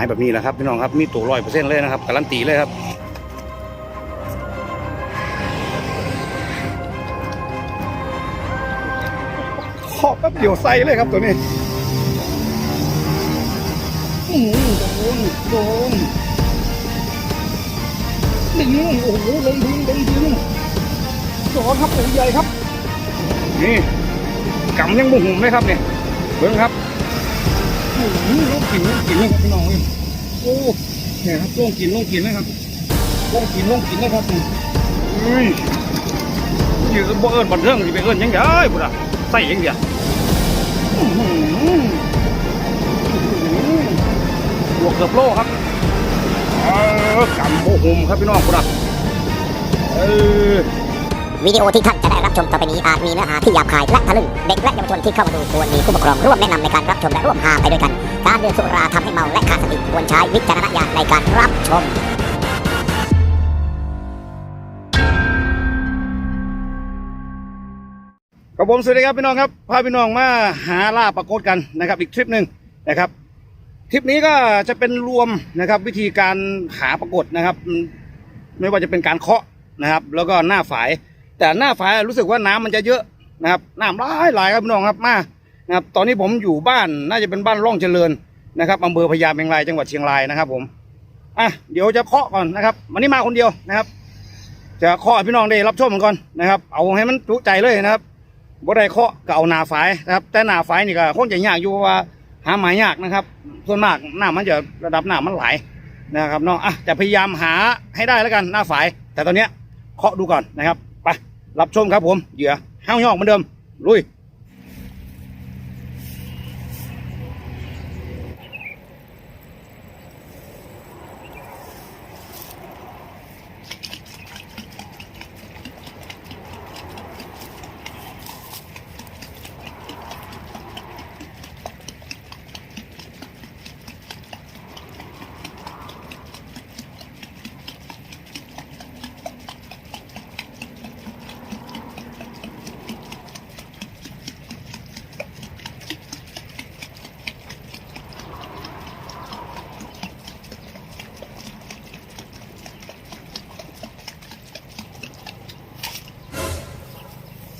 ายแบบนี้แหละครับพี่น้องครับมีตัวร้อยเปอร์เซ็นต์เลยนะครับการันตีเลยครับขอบแป๊บเดียวใส่เลยครับตัวนี้อืมโดนโดนดึงโอ้โหลงดึงลงดึงโดนครับตัวใหญ่ครับ นี่กำยังบุหุ่มเลยครับเนี่ยเบิ้งครับ โอ้โหลงกินลงกินเลยครับพี่น้องเอ้ยโอ้เนี่ยครับลงกินลงกินเลยครับลงกินลงกินเลยครับนี่เฮ้ยยืนบ่เอิญบันเทิงจะไปเอิญยังไงบุตรใส่ยังเดียวบวกเกือบโลครับกำโมหุมครับพี่น้องครับเออวิดีโอที่ท่านจะได้ ชมต่อไปนี้อาจมีเนื้อหาที่หยาบคายและทะลึ่ง เด็กและเยาวชนที่เข้ามาดูควรมีผู้ปกครองร่วมแนะนำในการรับชมและร่วมหาไปด้วยกัน การดื่มสุราทำให้เมาและขาดสติควรใช้วิจารณญาณในการรับชมครับผมสวัสดีครับพี่น้องครับพาพี่น้องมาหาล่าปรากฏกันนะครับ อีกทริปหนึ่งนะครับทริปนี้ก็จะเป็นรวมนะครับวิธีการหาปรากฏนะครับ ไม่ว่าจะเป็นการเคาะนะครับ แล้วก็หน้าฝาย แต่หน้าฝายรู้สึกว่าน้ำมันจะเยอะนะครับน้ำหลายหลายครับพี่น้องครับมานะครับ ตอนนี้ผมอยู่บ้านน่าจะเป็นบ้านร่องเจริญนะครับอำเภอพญาเมงรายจังหวัดเชียงรายนะครับ ผมอะเดี๋ยวจะเคาะก่อนนะครับวันนี้มาคนเดียวนะครับ จะเคาะพี่น้องได้รับชมกันก่อนนะครับ เอาให้มันจุใจเลยนะครับบ่ได้เคาะก็เอาหนาฝายนะครับ แต่หนาฝายนี่ก็คงจะยากอยู่ว่าหาหมายยากนะครับ ส่วนมากหน้ามันจะระดับหน้ามันไหลนะครับเนาะอะจะพยายามหาให้ได้แล้วกันหน้าฝาย แต่ตอนเนี้ยเคาะดูก่อนนะครับ รับชมครับผมเหยื่อห้าวยอกเหมือนเดิมลุย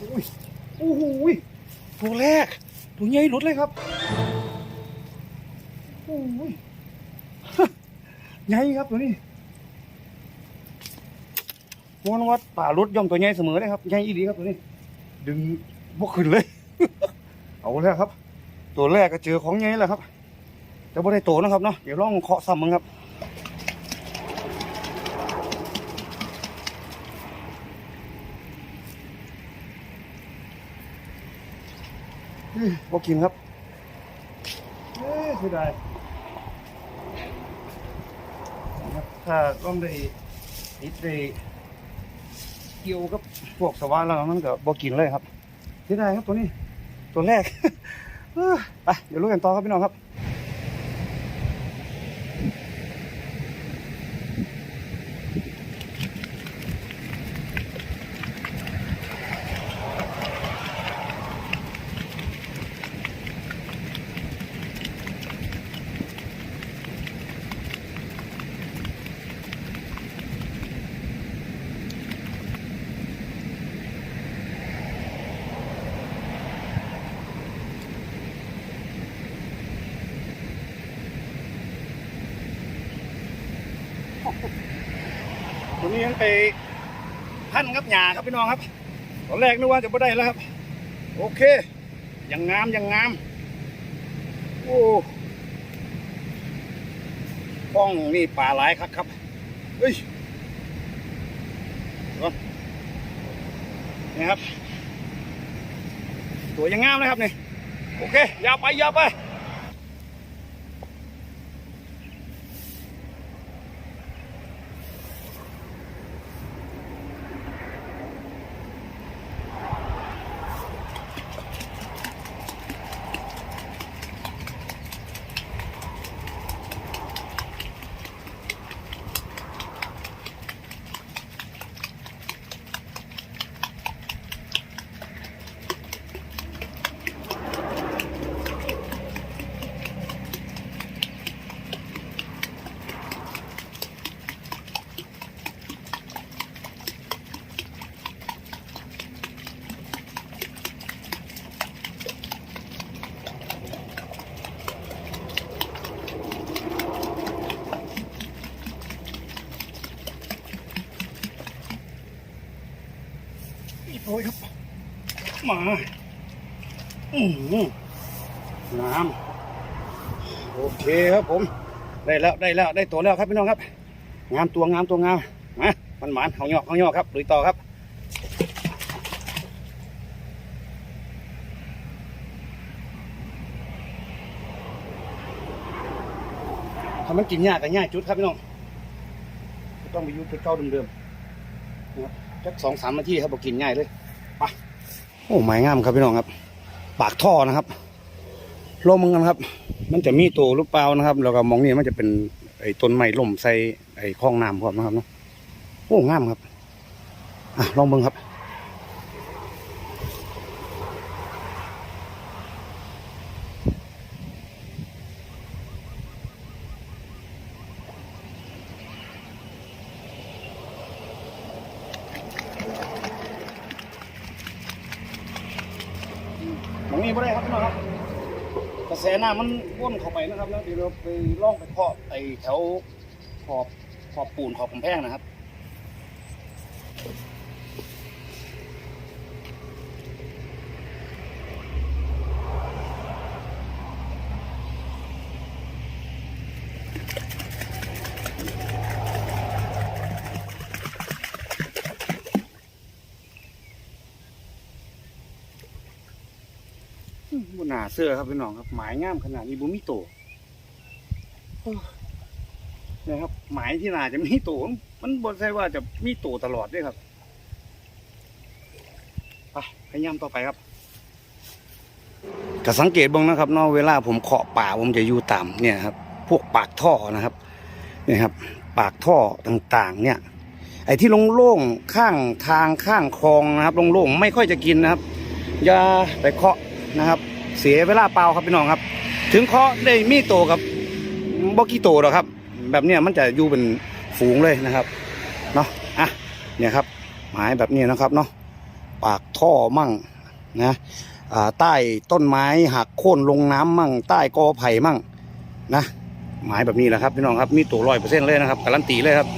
อุ้ยโอ้โหย ตัวแรกตัวใหญ่หลุดเลยครับโอ้ยใหญ่ครับตัวนี้วันวัดป่ารถย่อมตัวใหญ่เสมอเลยครับใหญ่อีดีครับตัวนี้ ดึงบกขึ้นเลย เอาแล้วครับ ตัวแรกก็เจอของใหญ่แล้วครับแต่ไม่ได้โตนะครับเนาะเดี๋ยวลองเคาะซ้ำมึงครับ บอกกินครับเอ้ยเสียดายนะครับถ้าต้องได้ติดได้เกี่ยวกับพวกสวานแล้วมันก็บอกินเลยครับเสียดายครับตัวนี้ ตัวแรก เอ้อไปเดี๋ยวรู้กันต่อครับพี่น้องครับ ไปพันครับหยาครับพี่น้องครับ ตอนแรกนึกว่าจะไม่ได้แล้วครับ โอเคยังงามยังงาม โอ้ป้องนี่ป่าหลายครับครับเฮ้ยก่อนนี่ครับ ตัวยังงามนะครับนี่ โอเคอยาวไปอยาวไป โอ้ยครับ มาอืมน้ำโอเคครับผม ได้แล้วได้แล้วได้ตัวแล้วครับพี่น้องครับ งามตัวงามตัวงามมามันหมานเขาหยอกเขาหยอกครับลุยต่อครับถ้ามันกินยากก็ง่ายจุดครับพี่น้องต้องไปยุดไปเก้าเดิมๆนะครับจักสองสามนาทีครับบอกกินง่ายเลย โอ้ไม้งามครับพี่น้องครับ ปากท่อนะครับลมเหมือนกันครับ มันจะมีตัวหรือเปล่านะครับ แล้วก็มองนี่มันจะเป็นไอ้ต้นไม้ล่มใส่ไอ้คลองน้ำครับนะครับเนาะโอ้งามครับอะลองเบิ่งครับ ตรงนี้ไม่ได้ครับพี่น้องครับ กระแสน้ำ มันว่นเข้าไปนะครับแล้วเดี๋ยวเราไปล่องไปเคาะไอแถวขอบขอบปูนขอบกำแพงนะครับ เสื้อครับพี่น้องครับ หมายงามขนาดนี้บุมีโตโอ้เนี่ยครับหมายที่นาจะมีโตมันบนใช่ว่าจะมีโตตลอดด้วยครับไปพยายามต่อไปครับก็สังเกตเบ้างนะครับเนาะเวลาผมเคาะป่าผมจะอยู่ต่ำเนี่ยครับ พวกปากท่อนะครับเนี่ยครับ ปากท่อต่างๆ เนี่ย ไอ้ที่โล่งๆข้างทางข้างคลองนะครับโล่งๆไม่ค่อยจะกินนะครับ อย่าไปเคาะนะครับ เสียเวลาเปล่าครับพี่น้องครับ ถึงเคาะได้มีโตกับบ่กี่โตหรอกครับ แบบเนี้ยมันจะอยู่เป็นฝูงเลยนะครับเนาะอะเนี่ยครับหมายแบบนี้นะครับเนาะปากท่อมั่งนะใต้ต้นไม้หักโค่นลงน้ำมั่ง ใต้กอไผ่มั่งนะหมายแบบนี้แหละครับพี่น้องครับมีตัวร้อยเปอร์เซ็นต์เลยนะครับการันตีเลยครับ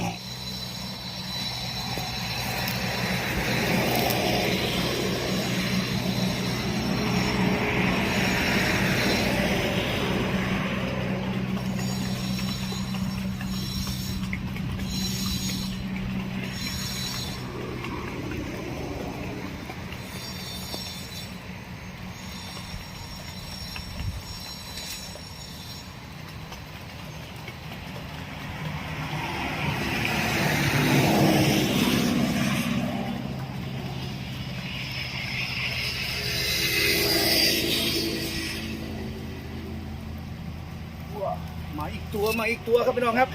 มาอีกตัวครับพี่น้องครับ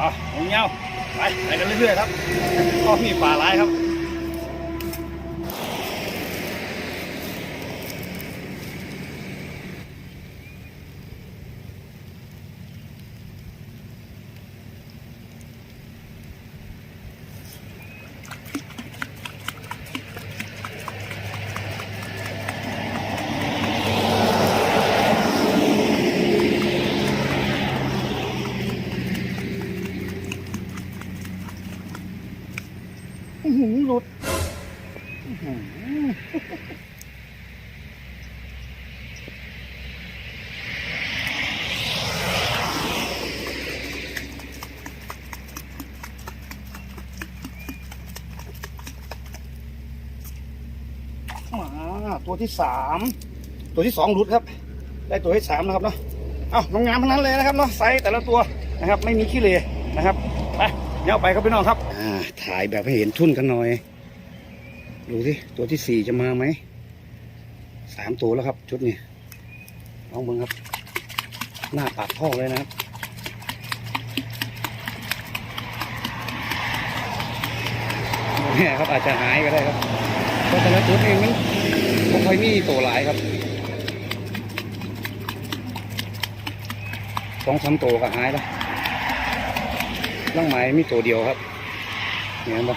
อะเงี้ยวไปไปกันเรื่อยๆครับก็มีป่าร้ายครับ อื้อหือหลุดอื้อหือมาตัวที่สามตัวที่สองหลุดครับ ได้ตัวที่สามนะครับเนาะเอาน้องงามทั้งนั้นเลยนะครับเนาะไซส์แต่ละตัวนะครับ ไม่มีขี้เลยนะครับไปเดี๋ยวไปครับพี่น้องครับ อ่า ถ่ายแบบให้เห็นทุ่นกันหน่อย ดูสิ ตัวที่สี่จะมาไหม สามตัวแล้วครับ ชุดนี้ลองเบิ่งครับ หน้าปากท่อเลยนะครับเนี่ยครับอาจจะหายก็ได้ครับเพราะแต่ละชุดเองมันไม่ค่อยมีตัวหลายครับสองสามตัวก็หายแล้วล่างไม้มีตัวเดียวครับ เนี่ยบ่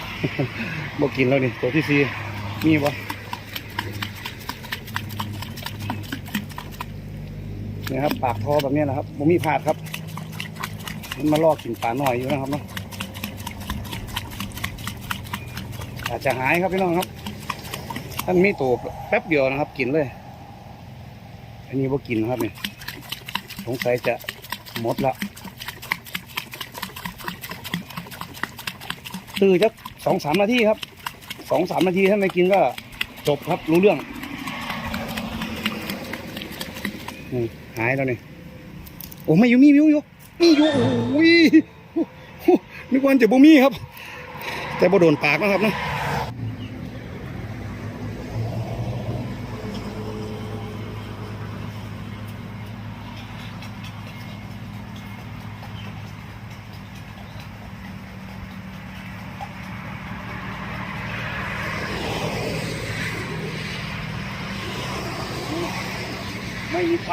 บ่กินแล้วนี่ตัวที่สี่มีบ่เนี่ยครับปากท่อแบบนี้นะครับบ่มีพาดครับ มันมาลอกกินปลาหน่อยอยู่นะครับเนาะอาจจะหายครับพี่น้องครับท่านมีตัวแป๊บเดียวนะครับ กินเลย อันนี้ว่กินนะครับเนี่ยสงสัยจะหมดละ ตือจักสองสามนาทีครับสองสามนาทีถ้าไม่กินก็จบครับรู้เรื่องนี่หายแล้วนี่โอ้ไม่อยู่มีมีอยู่มีอยู่โอ้ยนึกว่าจะบ่มีครับ แต่บ่โดนปากนะครับนะ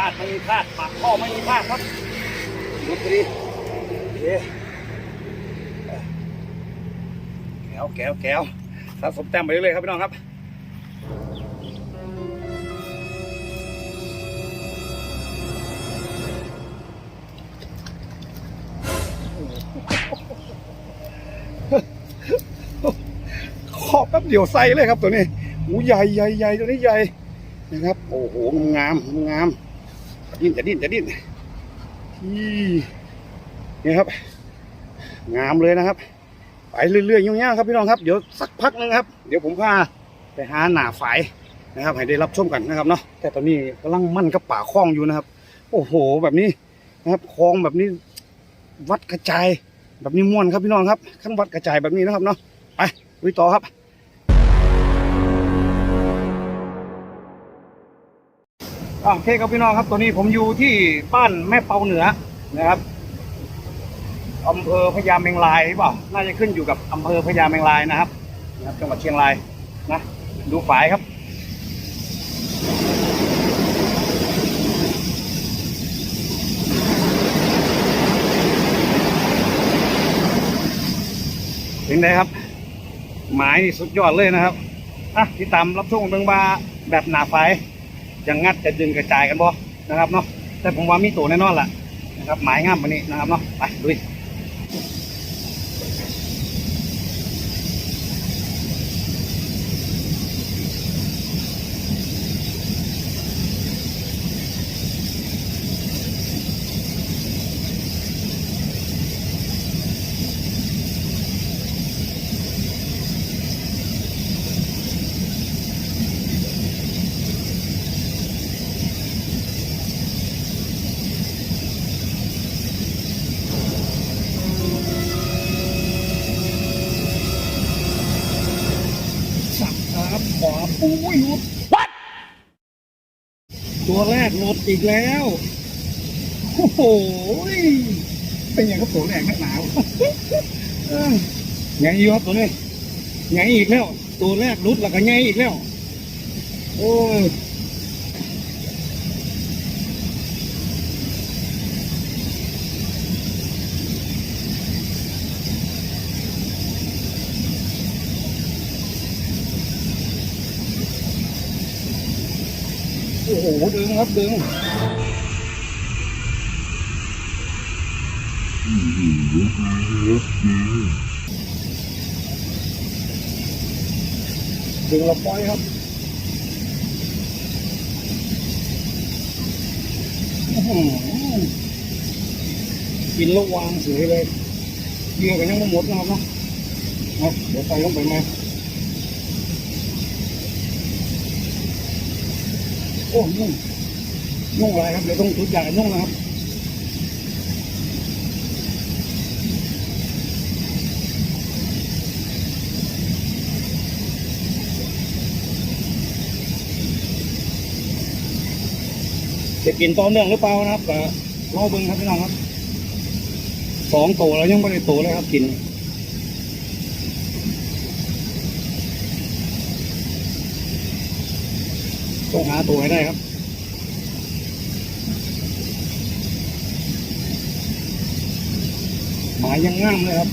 าดไม่มีพลาดปากข้อไม่มีพลาดครับลุกไปดิโอเคแก้วแก้วแก้วสะสมแต้มไปเรื่อยๆครับพี่น้องครับขอบแป๊บเดียวใส่เลยครับตัวนี้หูใหญ่ใหญ่ใหญ่ตัวนี้ใหญ่นะครับ โอ้โหงามงาม จะดิ้นจะดิ้นจะดิ้นนี่ครับ งามเลยนะครับ ไปเรื่อยๆยุ่งๆครับพี่น้องครับ เดี๋ยวสักพักนึงครับ เดี๋ยวผมพาไปหาหนาฝายนะครับ ให้ได้รับชมกันนะครับเนาะ แต่ตอนนี้กำลังมั่นกับป่าคลองอยู่นะครับ โอ้โห แบบนี้นะครับ คลองแบบนี้ วัดกระจาย แบบนี้ม่วนครับพี่น้องครับขั้นวัดกระจายแบบนี้นะครับเนาะ ไปลุยต่อครับ โอเคครับพี่น้องครับตอนนี้ผมอยู่ที่บ้านแม่เปาเหนือนะครับอำเภอพญาเมงรายหรือเปล่าน่าจะขึ้นอยู่กับอำเภอพญาเมงรายนะครับนะครับจังหวัดเชียงรายนะดูฝายครับเป็นไงครับ หมายนี่สุดยอดเลยนะครับอะที่ตามรับชมเบิ่งว่าแบบหนาไฟ ยังัดจะดึงกระจายกันบ่นะครับเนาะแต่ผมว่ามีตัวแน่นอนล่ะนะครับหมายงามวันนี้นะครับเนาะไปลุย ตัวแรกหลดอีกแล้ว โอ้โห เป็นอย่างกับตัวแรกนักหนาวเอ้ยไงอีกครับตัวนี้ไงอีกแล้ว ตัวแรกลุดแล้วก็ไงอีกแล้ว โอ้ย โอ้โห ดึงครับดึงดึงเราปล่อยครับกินแล้วางสวยเลยเยื่อกันยังไม่หมดนะครับเนาะเดี๋ยวใส่ลงไปไหมา โอ้นุ่งนุ่งอะไรครับเดี๋ยวต้องทุบใหญ่นุ่งนะครับจะกินต่อเนื่องหรือเปล่านะครับแต่รอเบิ้งครับพี่น้องครับสองตัวแล้วยังไม่ได้ตัวเลยครับกิน ต้องหาตัวให้ได้ครับหมายยังง่ามเลยครับ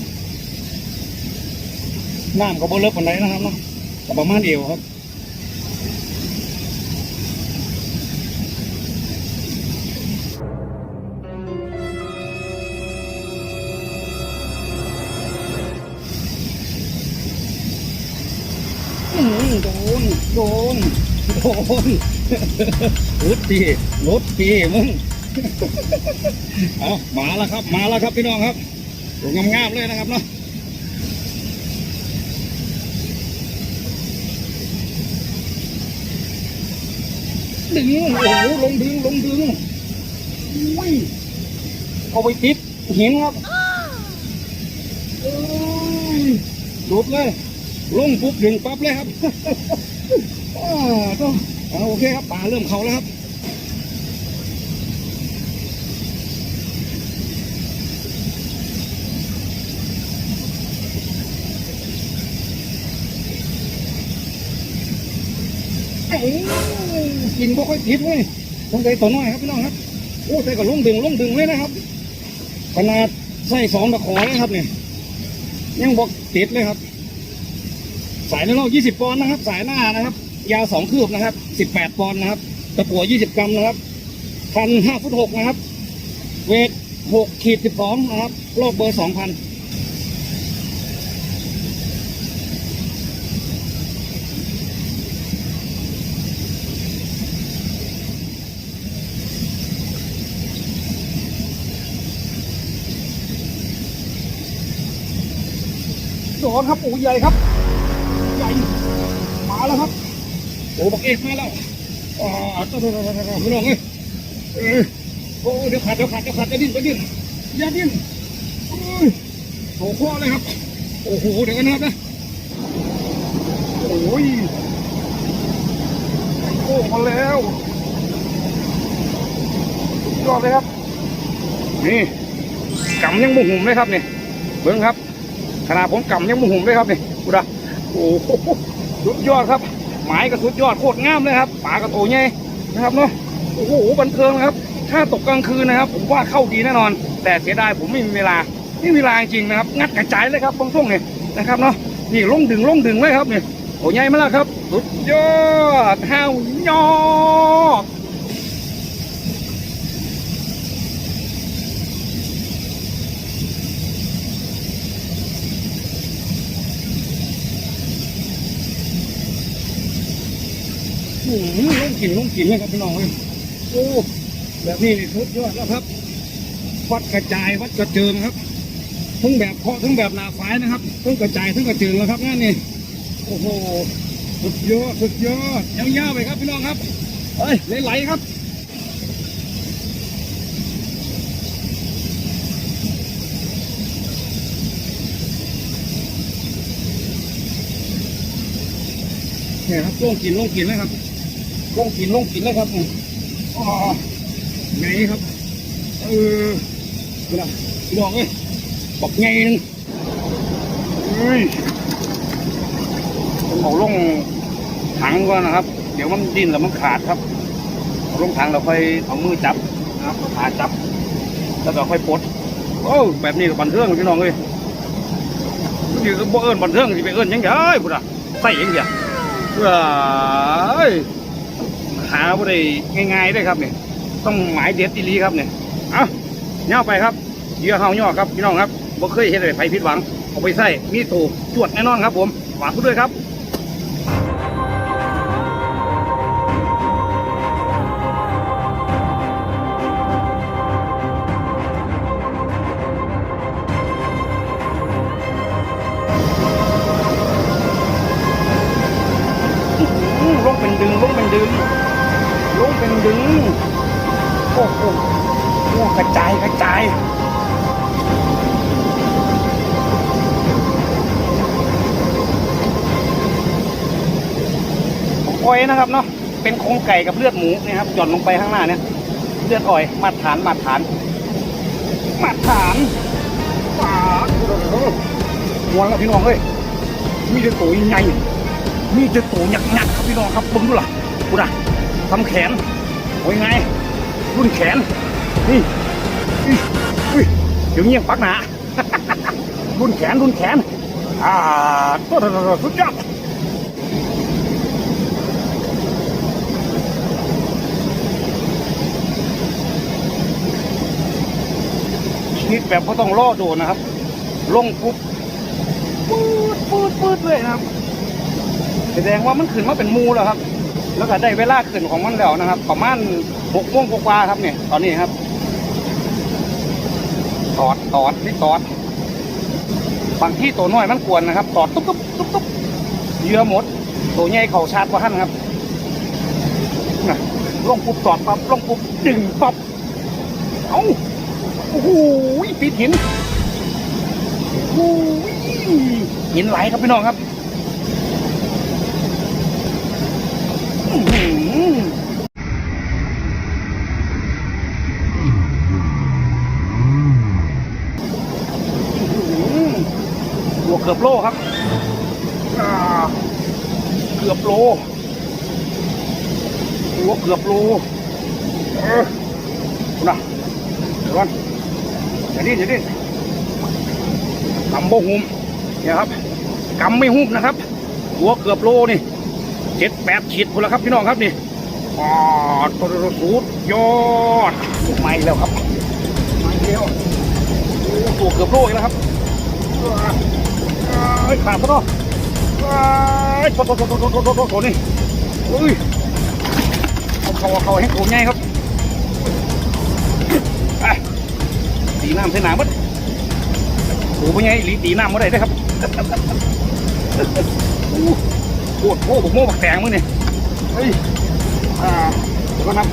น้ำก็บ่เลิกปานใดนะครับเนาะแต่ประมาณเอวครับอื้ออื้อหือโดนโดน โดนรถดีรถดีมึงเอามาแล้วครับ มาแล้วครับพี่น้องครับตัวงามๆเลยนะครับเนาะดึงโอ้โหลงดึงลงดึงอุ้ยเอาไปติดหินครับโอ้ยดูดเลย ลงปุ๊บดึงปั๊บเลยครับ อ่าต้องเอาโอเคครับป่าเริ่มเขาแล้วครับเอ้ยกินบ่ค่อยติดเว้ยต้องใจตัวน้อยครับพี่น้องครับ โอ้ใส่ก็ลงดึงลงดึงเลยนะครับ ขนาดใส่สองตะขอเลยครับเนี่ย ยังบอกติดเลยครับ สายในเรา20ปอนด์นะครับ สายหน้านะครับ ยาวสองคืบนะครับ18ปอนด์นะครับ ตะกั่ว20กรัมนะครับคัน5ฟุต6นะครับ เวท6ขีด12นะครับรอบเบอร์2,000สอนครับโอ้ใหญ่ครับ ใหญ่ มาแล้วครับ โอ้บักเอกมาแล้วอ่าตัวๆๆๆไม่ลงเลยเออโอ้เดี๋ยวขาดเดี๋ยวขาดเดี๋ยวขาดจะดิ้นจะดิ้นอย่าดิ้นโอ้ยโผล่คอเลยครับ โอ้โหเดี๋ยวกันนะครับนะโอ้ยโอ้มาแล้วยอดเลยครับ นี่กำยังบุหุ่มเลยครับนี่เบิ้งครับ ขนาดผมกำยังมุหุ่มเลยครับนี่กูดาโอ้โหยอดครับ หมายก็สุดยอดโคตรงามเลยครับปลากระโตใหญ่นะครับเนาะโอ้โหบันเทิงนะครับ ถ้าตกกลางคืนนะครับ ผมว่าเข้าดีแน่นอน แต่เสียดายผมไม่มีเวลาไม่มีเวลาจริงนะครับ งัดกระจายเลยครับตรงช่วงนี่นะครับเนาะนี่ลงดึงลงดึงเลยครับเนี่ยโอ้ใหญ่มาแล้วครับ สุดยอดห้าวยอก มลงกินลงกินเลยครับพี่น้องเอ้ยโอ้แบบนี้นี่สุดยอดแล้วครับ วัดกระจายวัดกระเจิงครับทั้งแบบเพาะทั้งแบบหนาฝายนะครับทั้งกระจายทั้งกระเจิงแล้วครับงานนี้โอ้โหสุดยอดสุดยอดยาวๆไปครับพี่น้องครับเอ้ยไหลๆครับเนี่ยครับลงกินลงกินเลยครับ ลงกินลงกินเลยครับนี่อ๋อไงครับ เออพี่น้องพี่น้องเอ้ยบอกไงนึงเฮ้ยผมเอาลงถังก่อนนะครับ เดี๋ยวมันดิ้นแล้วมันขาดครับเอาลงถังเราค่อยเอามือจับนะครับเอาขาจับ แล้วก็ค่อยปลดโอ้แบบนี้ก็บันเทิงพี่น้องเอ้ยนี่คือบ่เอิญบันเทิงสิไปเอิญยังไงพุ่นอะใส่ยังไงเฮ้ย หาบ่ได้ง่ายๆได้ครับเนี่ยต้องหมายเด็ดอีลีครับเนี่ยเอาย่อไปครับเยื่อเฮาย่อครับพี่น้องครับบ่เคยเห็นอะไรไผผิดหวังเอาไปใส่มีถูกจวดแน่นอนครับ ผมฝากคุณด้วยครับ นะครับเนาะเป็นโครงไก่กับเลือดหมูนะครับหย่อนลงไปข้างหน้าเนี่ยเลือดอ่อยมาตรฐานมาตรฐาน มาตรฐานป่าหัวแล้วพี่น้องเอ้ยมีแต่ตัวใหญ่มีแต่ตัวหยักๆครับพี่น้องครับบึงดูล่ะกูนะทำแขนโอ้ยไงรุ่นแขนนี่อุ้ยอุ้ยเดี๋ยวเงี้ยงปักหนารุ่นแขนรุ่นแขนอ่าสุดยอด ชีวิตแบบก็ต้องล่อโดนนะครับ ลงปุ๊บปืดปืดปืดเลยนะครับ แสดงว่ามันขึ้นมาเป็นมูแล้วครับ แล้วก็ได้เวลาขึ้นของมันแล้วนะครับ ประมาณหกโมงกว่าครับเนี่ย ตอนนี้ครับตอดตอดนี่ตอดบางที่ตัวน้อยมันกวนนะครับ ตอดตุ๊บตุ๊บตุ๊บตุ๊บเยื่อหมด ตัวใหญ่เข่าชาร์จกว่าท่านครับนะลงปุ๊บตอดปั๊บลงปุ๊บดึงปั๊บเอ้า โอ้โหปิดหินโอ้หินไหลครับพี่น้องครับหัวเกือบโลครับอ่าเกือบโลตัวเกือบโลเออนะเดี๋ยวก่อน อย่าดิ้นอย่าดิ้นกำโบหุ้มเนี่ยครับกำไม่หุ้มนะครับ หัวเกือบโลนี่เจ็ดแปดฉีดคนละครับพี่น้องครับนี่ปอดตัวสูดยอดไม่แล้วครับไม่แล้วตัวเกือบโลอีกแล้วครับไอ้ขาดซะเนาะชนชนชนชนชนชนนี่อุ้ยเอาเขาเอาเขาให้โขงง่ายครับ ตีน้ำใส่หนามัดโอ้เป็นไงหลีตีน้ำมาได้ด้ครับโอ้โหโอ้โหโม่บักแตงมึงเนี่ยเฮ้ยอ่าเดี๋ยวก่อนนะ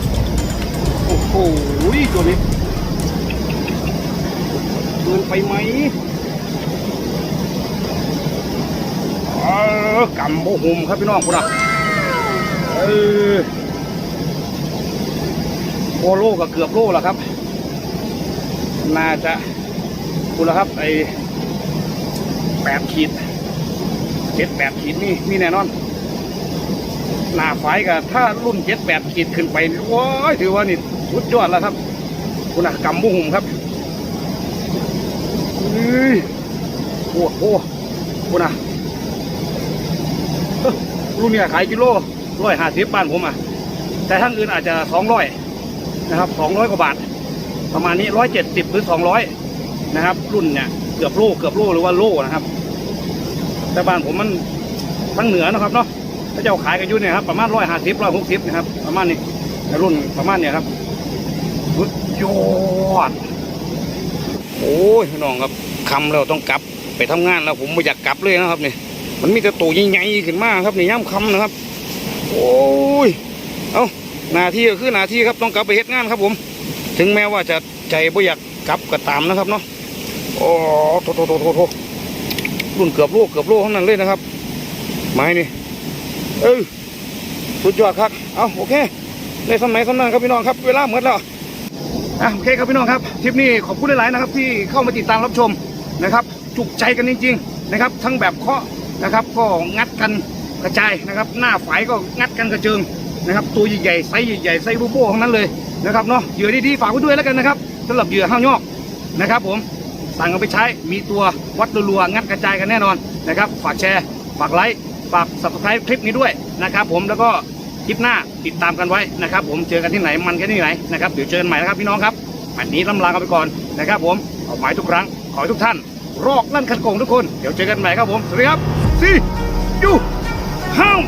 โอ้โหตัวนี้เกินไปไหมกำโบหุมครับพี่น้องคุณอะเออโอโลก็เกือบโลแล้วครับ น่าจะคุณละครับไอแปดขีดเจ็ดแปดขีดนี่มีแน่นอน หน้าไฟกับถ้ารุ่นเจ็ดแปดขีดขึ้นไปนี่โอ้ยถือว่านี่สุดยอดแล้วครับ คุณอะกำบุหุ่มครับโอ้โหคุณอะรุ่นเนี้ยขายกิโลร้อยห้าสิบบ้านผมอะแต่ทั้งอื่นอาจจะสองร้อยนะครับสองร้อยกว่าบาท ประมาณนี้ร้อยเจ็ดสิบหรือสองร้อยนะครับ รุ่นเนี่ยเกือบโลเกือบโลหรือว่าโลนะครับ แต่บ้านผมมันทั้งเหนือนะครับเนาะพระเจ้าขายกันอยู่เนี่ยครับประมาณร้อยห้าสิบร้อยหกสิบนะครับ ประมาณนี้แต่รุ่นประมาณเนี่ยครับสุดยอดโอ้ยพี่น้องครับคำแล้วต้องกลับไปทำงานแล้วผมไม่อยากกลับเลยนะครับเนี่ยมันมีแต่ตัวใหญ่ๆขึ้นมากครับนี่ย่ำคำนะครับ โอ้ยเอาหน้าที่ก็คือหน้าที่ครับต้องกลับไปเฮ็ดงานครับผม ถึงแม้ว่าจะใจไม่อยากกลับก็ตามนะครับเนาะโอ้โถโถโถโถรุ่นเกือบโลกเกือบโลกทั้งนั้นเลยนะครับไม้นี่เออสุดยอดครับเอาโอเคในสมัยสำนักครับพี่น้องครับเวลาหมดแล้วอะโอเคครับพี่น้องครับคลิปนี้ขอบคุณหลายๆนะครับ ที่เข้ามาติดตามรับชมนะครับจุกใจกันจริง ๆนะครับ ทั้งแบบเคาะนะครับ ก็งัดกันกระจายนะครับ หน้าฝายก็งัดกันกระเจิง นะครับตัวใหญ่ๆไซส์ใหญ่ๆไซส์รูโบทั้งนั้นเลยนะครับเนาะเหยื่อดีๆฝากไว้ด้วยแล้วกันนะครับสำหรับเหยื่อห้าวยอกนะครับผมสั่งเอาไปใช้มีตัววัดรัวๆงัดกระจายกันแน่นอนนะครับ ฝากแชร์ ฝากไลค์ฝาก subscribe คลิปนี้ด้วยนะครับ ผมแล้วก็คลิปหน้าติดตามกันไว้นะครับ ผมเจอกันที่ไหนมันกันที่ไหนนะครับเดี๋ยวเจอกันใหม่นะครับพี่น้องครับวันนี้ลำลากันไปก่อนนะครับ ผมเอาหมายทุกครั้งขอให้ทุกท่าน รอกลั่นคันโกงทุกคนเดี๋ยวเจอกันใหม่ครับผมสวัสดีครับซียูห้าว